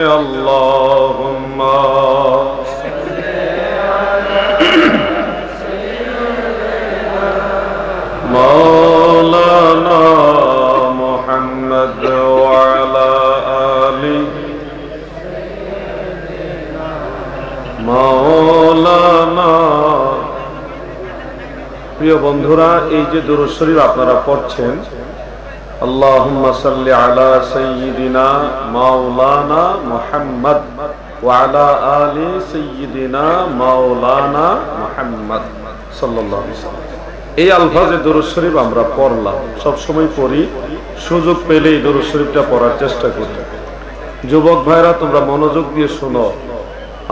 اللهم مولانا محمد وعلى آله مولانا প্রিয় বন্ধুরা এই যে দুরূদ শরীফ আপনারা পড়ছেন اللهم صل على سيدنا مولانا محمد وعلى آل سيدنا مولانا محمد صلى الله عليه وسلم এই আলফাজে দরুদ শরীফ আমরা পড়লাম সব সময় পড়ি সুযোগ পেলেই দরুদ শরীফটা পড়ার চেষ্টা করি যুবক ভাইরা তোমরা মনোযোগ দিয়ে শোনো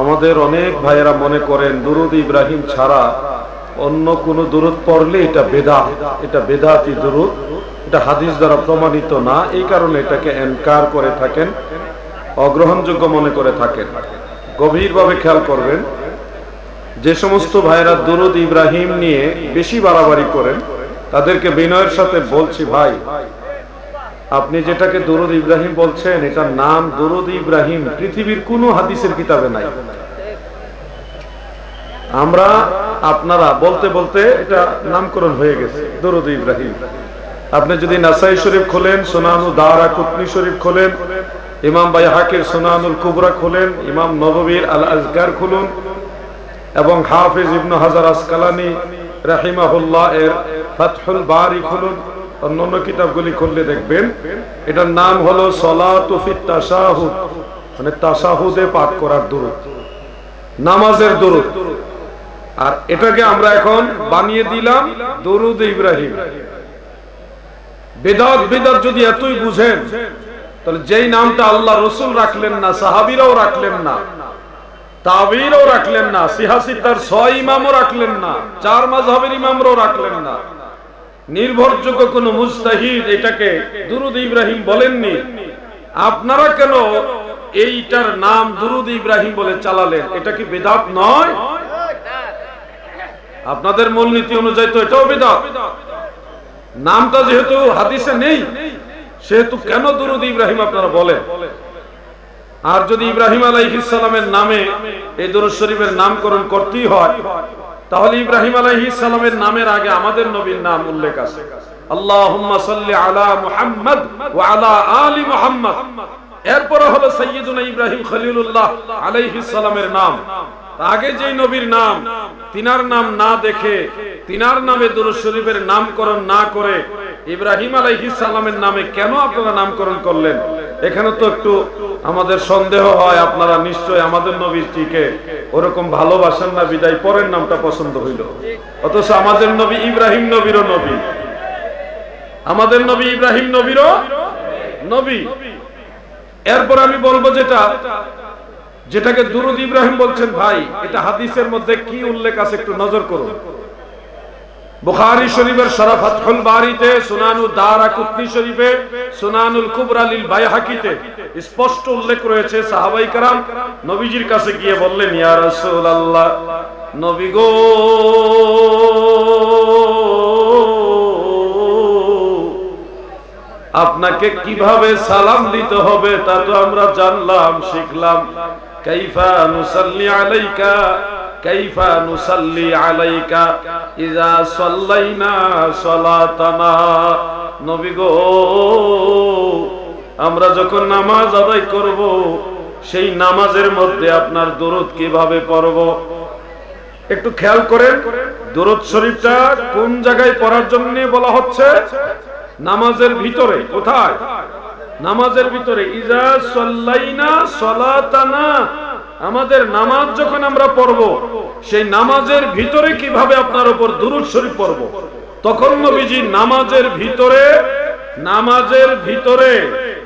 আমাদের অনেক ভাইয়েরা মনে করেন দুরুদ ইব্রাহিম ছাড়া অন্য কোনো দূরত পড়লে এটা বেদা এটা বেদাতি দূরত এটা হাদিস দ্বারা প্রমাণিত না, এই কারণে এটাকে এনকার করে থাকেন, অগ্রহণযোগ্য মনে করে থাকেন। গভীরভাবে খেয়াল করবেন, যে সমস্ত ভাইরা দুরুদ ইব্রাহিম নিয়ে বেশি বাড়াবাড়ি করেন, তাদেরকে বিনয়ের সাথে বলছি, ভাই, আপনি যেটাকে দুরুদ ইব্রাহিম বলছেন, এটার নাম দুরুদ ইব্রাহিম পৃথিবীর কোনো হাদিসের কিতাবে নাই। আমরা আপনারা বলতে বলতে এটা নামকরণ হয়ে গেছে, দরুদ ইব্রাহিম। আপনি যদি নাসাই শরীফ খোলেন সোনানু দারা কুতনি শরীফ খোলেন, ইমাম বাই হাকের সোনানুল কুবরা খোলেন, ইমাম নববীর আল আজগার খুলুন, এবং হাফিজ ইবনু হাজার আসকালানি রাহিমাহুল্লাহ এর ফাতহুল বারি খুলুন, অন্যান্য কিতাবগুলি খুললে দেখবেন, এটার নাম হলো সলাতুফিত তাশাহুদ মানে তাশাহুদে পাঠ করার দরুদ, নামাজের দরুদ। আর এটাকে আমরা এখন বানিয়ে দিলাম দরুদ ইব্রাহিম। বেদাত বেদাত যদি এতই বুঝেন, তাহলে যেই নামটা আল্লাহ রসুল রাখলেন না, সাহাবিরাও রাখলেন না, তাবিরও রাখলেন না সিহাসিতার ছয় ইমামও রাখলেন না, চার মাঝহের ইমামরাও রাখলেন না। নির্ভরযোগ্য কোন মুস্তাহিদ এটাকে দুরুদ ইব্রাহিম বলেননি। আপনারা কেন এইটার নাম দুরুদ ইব্রাহিম বলে চালালেন? এটা কি বেদাত নয়? আপনাদের মূলনীতি অনুযায়ী তো এটাও বেদাত। নামটা যেহেতু হাদিসে নেই, সেহেতু কেন দুরুদ ইব্রাহিম আপনারা বলেন আর যদি ইব্রাহিম আলাইহিসালামের নামে এই দরুদ শরীফের নামকরণ করতেই হয়, তাহলে ইব্রাহিম আলাইহিসালামের নামের আগে আমাদের নবীর নাম উল্লেখ আছে। আল্লাহুম্মা সাল্লি আলা মুহাম্মদ ওয়া আলা আলি মুহাম্মদ। এরপরে হলো সৈয়দুনা ইব্রাহিম খলিলুল্লাহ আলাইহিস সালামের নাম। আগে যেই নবীর নাম, তিনার নাম না দেখে, তিনার নামে শরীফের নামকরণ না করে ইব্রাহিম আলাইহিস সালামের নামে কেন আপনারা নামকরণ করলেন? এখানে তো একটু আমাদের সন্দেহ হয়, আপনারা নিশ্চয় আমাদের নবীর টিকে ওরকম ভালোবাসেন না, বিদায় পরের নামটা পছন্দ হইল। অথচ আমাদের নবী ইব্রাহিম নবীরও নবী। আমাদের নবী ইব্রাহিম নবীরও নবী। এরপর আমি বলব যেটা যেটাকে দুরুদ ইব্রাহিম বলছেন ভাই এটা হাদিসের মধ্যে কি উল্লেখ আছে একটু নজর করুন বুখারী শরীফের শরাফাতুল বারিতে সুনানু দারা কুতনি শরীফে সুনানুল কুবরা লিল বাইহাকিতে স্পষ্ট উল্লেখ রয়েছে সাহাবাই کرام নবীজির কাছে গিয়ে বললেন ইয়া রাসূলুল্লাহ নবী গো আপনাকে কিভাবে সালাম দিতে হবে তা তো আমরা জানলাম শিখলাম কাইফা নুসাল্লি আলাইকা, কাইফা নুসাল্লি আলাইকা ইজা সাল্লাইনা নবী গো, আমরা যখন নামাজ আদায় করব, সেই নামাজের মধ্যে আপনার দরুদ কীভাবে পড়ব? একটু খেয়াল করেন, দরুদ শরীফটা কোন জায়গায় পড়ার জন্য বলা হচ্ছে? নামাজের ভিতরে, কোথায়? নামাজের ভিতরে, ইজা সাল্লাইনা সালাতানা। আমাদের নামাজ যখন আমরা পড়ব, সেই নামাজের ভিতরে কীভাবে আপনার উপর দুরুদ শরীফ পড়ব? তখন নবীজি নামাজের ভিতরে নামাজের ভিতরে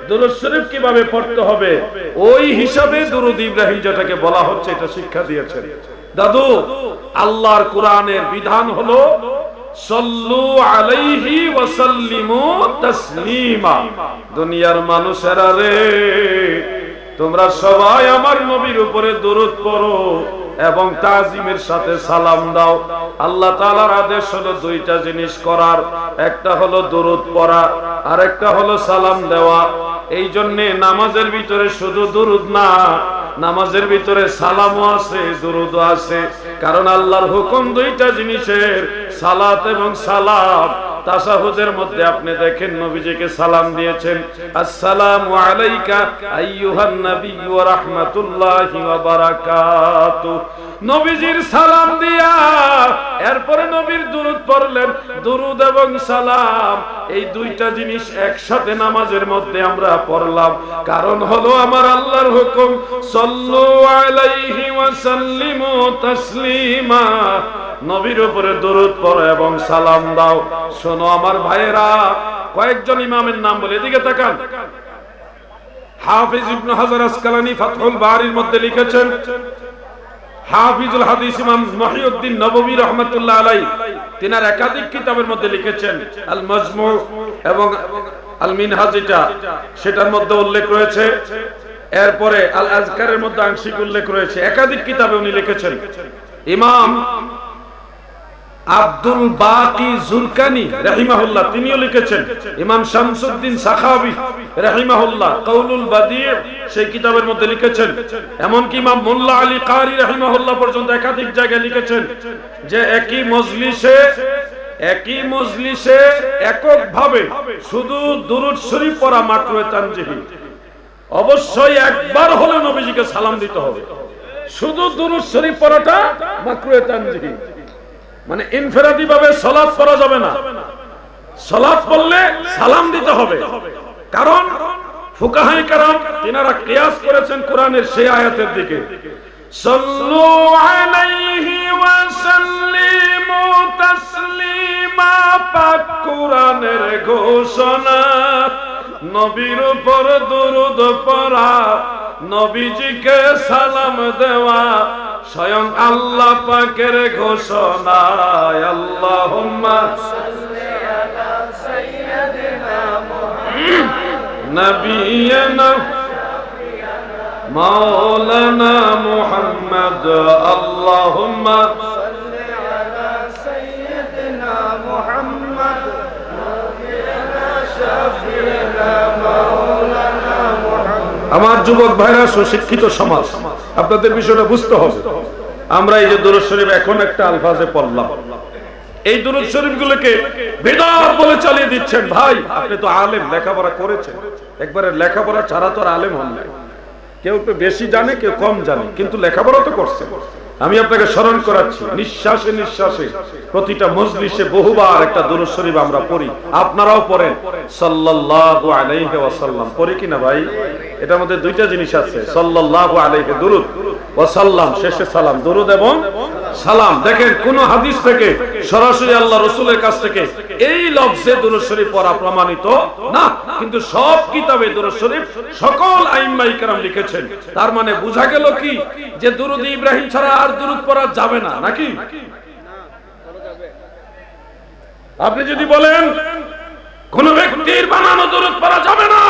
দুরুদ শরীফ কীভাবে পড়তে হবে? ওই হিসাবে দুরুদ ইব্রাহিম যেটাকে বলা হচ্ছে, এটা শিক্ষা দিয়েছেন। দাদু, আল্লাহর কোরআনের বিধান হলো দুনিয়ার মানুষেরা রে, তোমরা সবাই আমার নবীর উপরে দরুদ পড়ো এবং তাজিমের সাথে সালাম দাও। আল্লাহ তাআলার আদেশ হলো দুইটা জিনিস করার, একটা হলো দরুদ পড়া আর একটা হলো সালাম দেওয়া। এই জন্যে নামাজের ভিতরে শুধু দুরুদ না নামাজের ভিতরে সালামও আছে দুরুদ আছে। কারণ আল্লাহর হুকুম দুইটা জিনিসের সালাত এবং সালাম তাসাহুদের মধ্যে আপনি দেখেন নবীজিকে সালাম দিয়েছেন। আসসালামু আলাইকা আইয়ুহান নবী ওয়া রাহমাতুল্লাহি ওয়া বারাকাতু। নবীজির সালাম দিয়া এরপরে নবীর দুরুদ পড়লেন। দুরুদ এবং সালাম, এই দুইটা জিনিস একসাথে নামাজের মধ্যে আমরা পড়লাম। কারণ হলো আমার আল্লাহর হুকুম, সাল্লু আলাইহি ওয়া সাল্লিমু তাসলিমা। নবীর উপরে দরুদ পড়ো এবং সালাম দাও। শোনো আমার ভাইয়েরা, কয়েকজন ইমামের নাম বলে, এদিকে তাকান। হাফিজ ইবনে হাজার আসকালানি ফাতহুল বারির মধ্যে লিখেছেন, হাফিজুল হাদিস ইমাম মহিউদ্দিন নববী রহমাতুল্লাহ আলাই তিনার একাধিক কিতাবের মধ্যে লিখেছেন আল মাজমু এবং আল মিনহাজ এটা সেটার মধ্যে উল্লেখ রয়েছে। এরপরে আল আজকারের মধ্যে আংশিক উল্লেখ রয়েছে। একাধিক কিতাবে উনি লিখেছেন, ইমাম আব্দুল বাকি জুরকানি, রাহিমাহুল্লাহ, তিনিও লিখেছেন। ইমাম শামসুদ্দিন সাখাবি, রাহিমাহুল্লাহ, কৌলুল বাদিয়ে সেই কিতাবের মধ্যে লিখেছেন। এমনকি ইমাম মোল্লা আলী কারি, রাহিমাহুল্লাহ পর্যন্ত একাধিক জায়গায় লিখেছেন যে একই মজলিসে একই মজলিসে এককভাবে শুধু দুরুদ শরীফ পড়া মাত্র তানজিহি। অবশ্যই একবার হলে নবীজিকে সালাম দিতে হবে। শুধু দুরুদ শরীফ পড়াটা মাকরুয়ে তানজিহি। মানে ইনফেরাদি ভাবে সলাৎ করা যাবে না। সলাৎ পড়লে সালাম দিতে হবে। কারণ দিকে। ঘোষণা। নবীর উপর নবীজিকে সালাম দেওয়া স্বয়ং আল্লাহ পাকের ঘোষণায় আল্লাহুম্মা নবিয়না মাওলানা মুহাম্মদ আল্লাহুম্মা আমার যুবক ভাইরা সুশিক্ষিত সমাজ, আপনাদের বিষয়টা বুঝতে হবে। আমরা এই যে দরুদ শরীফ এখন একটা আলফাজে পড়লাম। এই দরুদ শরীফ গুলোকে বেদাত বলে চালিয়ে দিচ্ছেন। ভাই, আপনি তো আলেম, লেখাপড়া করেছেন। একবারে লেখাপড়া ছাড়া তো আলেম হন না কেউ একটু বেশি জানে, কেউ কম জানে, কিন্তু লেখাপড়া তো করছে আমি আপনাকে স্মরণ করাচ্ছি, নিঃশ্বাসে নিঃশ্বাসে প্রতিটা মজলিসে বহুবার একটা দরুদ শরীফ আমরা পড়ি। আপনারাও পড়েন। সাল্লাল্লাহু আলাইহি ওয়াসাল্লাম। পড়ি কিনা ভাই? এটার মধ্যে দুইটা জিনিস আছে। সাল্লাল্লাহু আলাইহি, দুরুদ। ওয়া সাল্লাম, শেষে সালাম। দুরুদ এবং সালাম। দেখেন, কোন হাদিস থেকে সরাসরি আল্লাহ রসুলের কাছ থেকে এই পড়া প্রমাণিত না। কিন্তু সব কিতাবে সকল লিখেছেন। তার মানে বোঝা গেল কি? যে দুরুদ ইব্রাহিম ছাড়া আর দুরুদ পড়া যাবে না, নাকি? আপনি যদি বলেন, কোন ব্যক্তির বানানো দুরুদ পড়া যাবে না,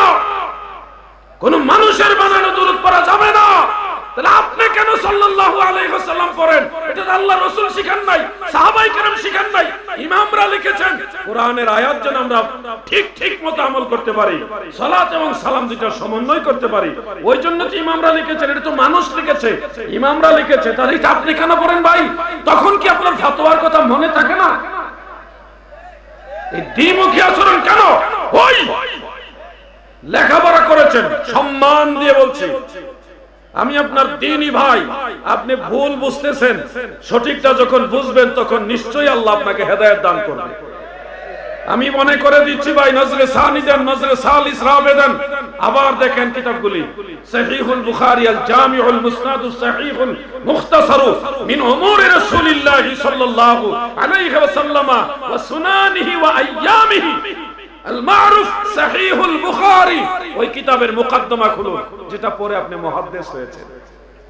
কোন মানুষের বানানো দুরুদ পড়া যাবে না তাহলে আপনি কেন সাল্লাল্লাহু আলাইহি ওয়াসাল্লাম পড়েন? এটা রাসূল শিখান নাই, সাহাবাই কেরাম শিখান নাই। ইমামরা লিখেছেন, কোরআনের আয়াত যেন আমরা ঠিক ঠিক মতো আমল করতে পারি, সালাত এবং সালাম দুটো সমন্বয় করতে পারি। ওই জন্য তো ইমামরা লিখেছেন, এটা তো মানুষ লিখেছে। ইমামরা লিখেছে, তাহলে আপনি কেন পড়েন ভাই? তখন কি আপনার ফতোয়ার কথা মনে থাকে না? এই দ্বিমুখী আচরণ কেন? ওই! লেখাপড়া করেছেন, সম্মান দিয়ে বলছি। আমি আপনার দিনই ভাই, আপনি ভুল বুঝতেছেন। সঠিকটা যখন বুঝবেন, তখন নিশ্চয়ই আল্লাহ আপনাকে হেদায়েত দান করবে। আমি মনে করে দিচ্ছি ভাই, নজরে সানি দেন, নজরে সাল ইসরাবে দেন। আবার দেখেন কিতাবগুলি। সহিহুল বুখারী আল জামিউল সহিহুল মুখতাসার মিন উমুরি রাসূলিল্লাহ সাল্লাল্লাহু আলাইহি ওয়া সুনানিহি ওয়া আইয়ামিহি। ওই কিতাবের মুকদ্দমা খুলুন যেটা পরে আপনি মুহাদ্দিস হয়েছেন।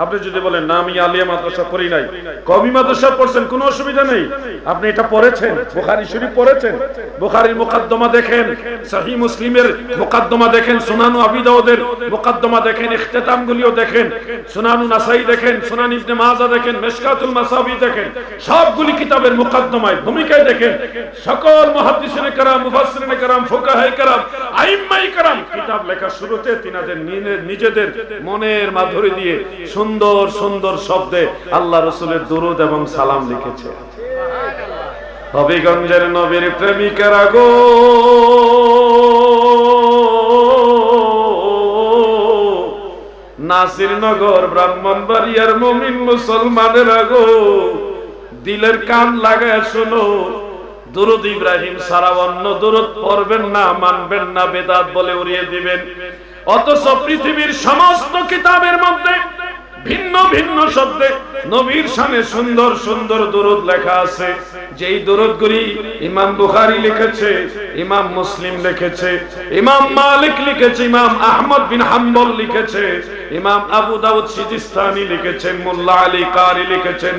আপনি যদি বলেন না আমি আলিয়া মাদ্রাসা পড়ি নাই কমি মাদ্রাসা পড়ছেন কোনো অসুবিধা নেই আপনি এটা পড়েছেন বুখারী শরীফ পড়েছেন বুখারীর মুকদ্দমা দেখেন সহিহ মুসলিমের মুকদ্দমা দেখেন সুনানু আবি দাউদের মুকদ্দমা দেখেন ইখতিতামগুলিও দেখেন সুনানু নাসাই দেখেন সুনান ইবনে মাজাহ দেখেন মিশকাতুল মাসাবি দেখেন সবগুলি কিতাবের মুকদ্দমায় ভূমিকায় দেখেন সকল মুহাদ্দিসিনে کرام মুফাসসিরিনে کرام ফুকাহায়ে کرام আইম্মায়ে کرام কিতাব লেখা শুরুতে তিনাদের নি- নিজেদের মনের মাধুরী দিয়ে সুন্দর সুন্দর সুন্দর শব্দে আল্লাহ রসুলের দুরুদ এবং সালাম লিখেছে। হবিগঞ্জের নবীর প্রেমিকারা গো নাসিরনগর, ব্রাহ্মণবাড়িয়ার মমিন মুসলমানের গো দিলের কান লাগায় শোনো। দুরুদ ইব্রাহিম সারা অন্য দুরুদ পড়বেন না, মানবেন না, বেদাত বলে উড়িয়ে দিবেন। অথচ পৃথিবীর সমস্ত কিতাবের মধ্যে ভিন্ন ভিন্ন শব্দে নবীর সামনে সুন্দর সুন্দর দুরুদ লেখা আছে। যেই দুরুদগুলি ইমাম বুখারী লিখেছে, ইমাম মুসলিম লিখেছে, ইমাম মালিক লিখেছে, ইমাম আহমদ বিন হাম্বল লিখেছে, ইমাম আবু দাউদ সিজিস্তানি লিখেছেন, মোল্লা আলী কারি লিখেছেন।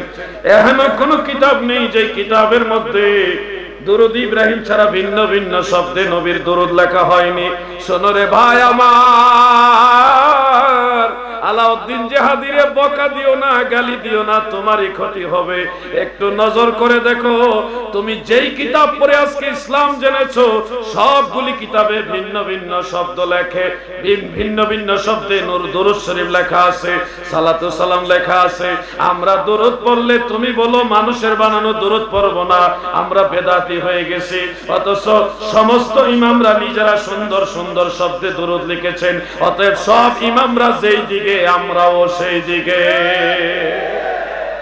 এখনও কোনো কিতাব নেই যে কিতাবের মধ্যে দুরুদ ইব্রাহিম ছাড়া ভিন্ন ভিন্ন শব্দে নবীর দুরুদ লেখা হয়নি। শোনরে ভাই আমার। আলাউদ্দিন জেহাদিরে বকা দিও না, গালি দিও না, তোমারই ক্ষতি হবে। একটু নজর করে দেখো, তুমি যেই কিতাব পড়ে আজকে ইসলাম জেনেছো, সবগুলি কিতাবে ভিন্ন ভিন্ন শব্দ লেখে, ভিন- ভিন্ন ভিন্ন শব্দে নূর দুরুদ শরীফ লেখা আছে, সালাতু সালাম লেখা আছে। আমরা দুরুদ পড়লে তুমি বলো, মানুষের বানানো দুরুদ পড়ব না, আমরা বেদাতি হয়ে গেছি। অথচ সমস্ত ইমামরা নিজেরা সুন্দর সুন্দর শব্দে দুরুদ লিখেছেন, অতএব সব ইমামরা যেই দিকে আমরাও সেই দিকে।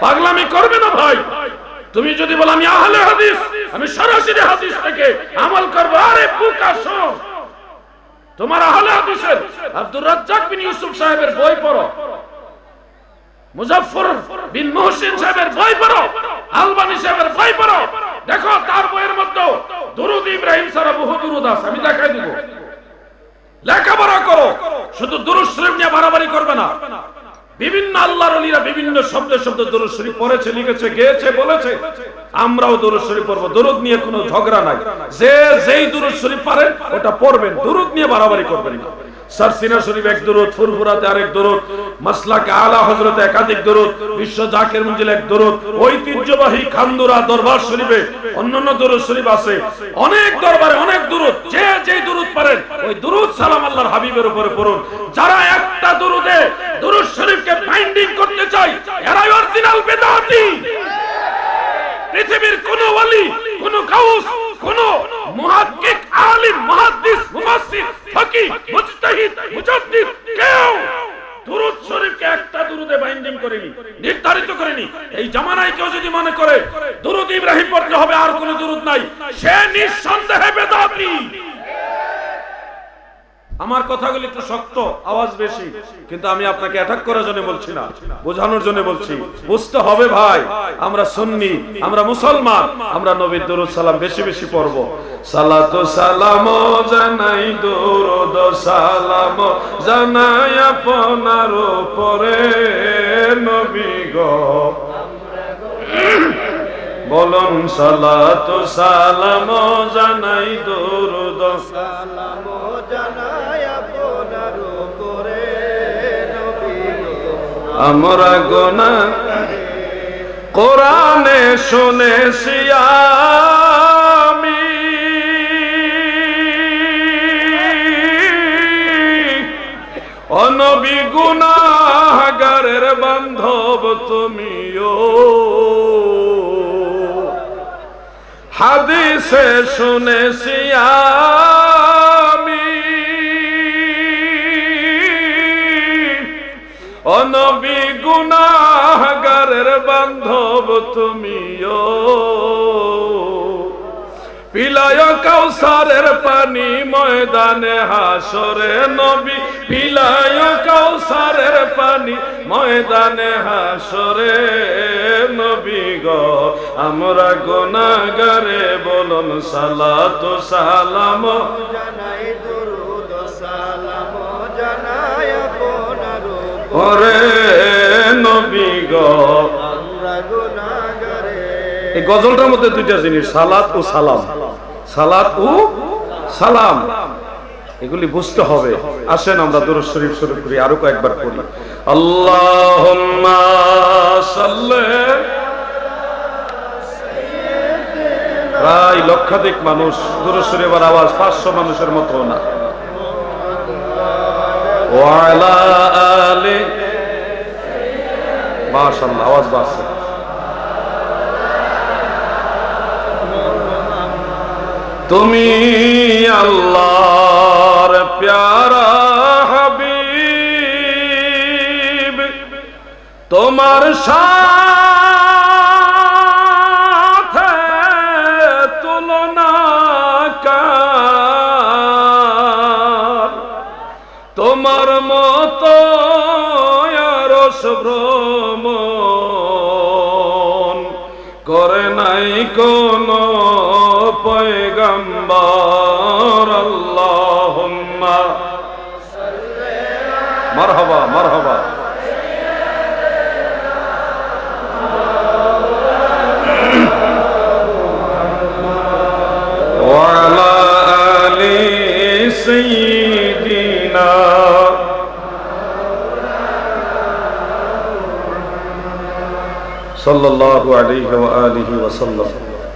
পাগলামি করবে না ভাই। তুমি যদি বলো, আমি আহলে হাদিস, আমি সরাসরি হাদিস থেকে আমল করব, আরে বুকা তোমার আহলে হাদিসের আব্দুর রাজ্জাক বিন ইউসুফ সাহেবের বই পড়ো। মুজাফফর বিন মুহসিন সাহেবের বই পড়ো। আলবানি সাহেবের বই পড়ো। দেখো, তার বইয়ের মধ্যে দুরুদ ইব্রাহিম সারা বহু দুরুদ আছে, আমি দেখাই দিব। লেখাপড়া করো। শুধু দুরুদ শরীফ নিয়ে বাড়াবাড়ি করবে না। বিভিন্ন আল্লাহর অলিরা বিভিন্ন শব্দ শব্দ দরুদ শরীফ পড়েছে, লিখেছে, গেয়েছে, বলেছে। আমরাও দরুদ শরীফ পড়ব। দরুদ নিয়ে কোনো ঝগড়া নাই। যে যেই দরুদ শরীফ পারেন, ওটা পড়বেন। দরুদ নিয়ে বাড়াবাড়ি করবেন না। যারা একটা দরুদে দরুদ শরীফকে বাইন্ডিং করতে চায় পৃথিবীর কোন ওয়ালি কোন গাউস কোন মুহাক্কিক আলিম, মুহাদ্দিস, মুফাসসির ফকি মুজতাহিদ, মুজাদ্দিদ কেউ দুরুদ শরীফকে একটা দুরুদে বাইন্ডিং করেনি, নির্ধারিত করেনি। এই জামানায় কেউ যদি মনে করে, দুরুদ ইব্রাহিম পড়তে হবে আর কোনো দুরুদ নাই, সে নিঃসন্দেহে বেদাতি। আমার কথাগুলি একটু শক্ত, আওয়াজ বেশি, কিন্তু আমি আপনাকে অ্যাটাক করার জন্য বলছি না, বোঝানোর জন্য বলছি। বুঝতে হবে ভাই, আমরা সুন্নি, আমরা মুসলমান, আমরা নবীর দরুদ সালাম বেশি বেশি পড়ব। সালাতু সালাম জানাই, দরুদ সালাম জানাই আপনার উপরে, নবী গো। বলুন সালাতু সালাম জানাই, দরুদ সালাম। আমরা গোনা কোরআনে শুনেছি আমি। অনবী গুনাহগারের বান্ধব তুমিও। হাদিসে শুনেছি আমি। অনবী গুনাহগারের বান্ধব তুমিও। পিলায় কাউসারের পানি ময়দানে হাসরে নবী। পিলায় কাউসারের পানি ময়দানে হাসরে নবী গ। আমরা গুনাহগারে বলুন জানাই দরুদ সালাম। জানাই ওরে নবী গো। এই গজলটার মধ্যে দুইটা জিনিস সালাত ও সালাম। সালাত ও সালাম। এগুলি বুঝতে হবে। আসেন আমরা দুরুদ শরীফ শুরু করি আরও কয়েকবার করি আল্লাহুম্মা সাল্লি প্রায় লক্ষাধিক মানুষ দুরুদ শরীফের আওয়াজ পাঁচশো মানুষের মতো না। আওয়াজ বাড়ছে। তুমি আল্লাহর প্যারা হাবিব তোমার সাথে মতো রস ভ্রমণ করে নাই কোন পয়গম্বর। আল্লাহ মারহাবা মারহাবা। الله عليه وآله وسلم.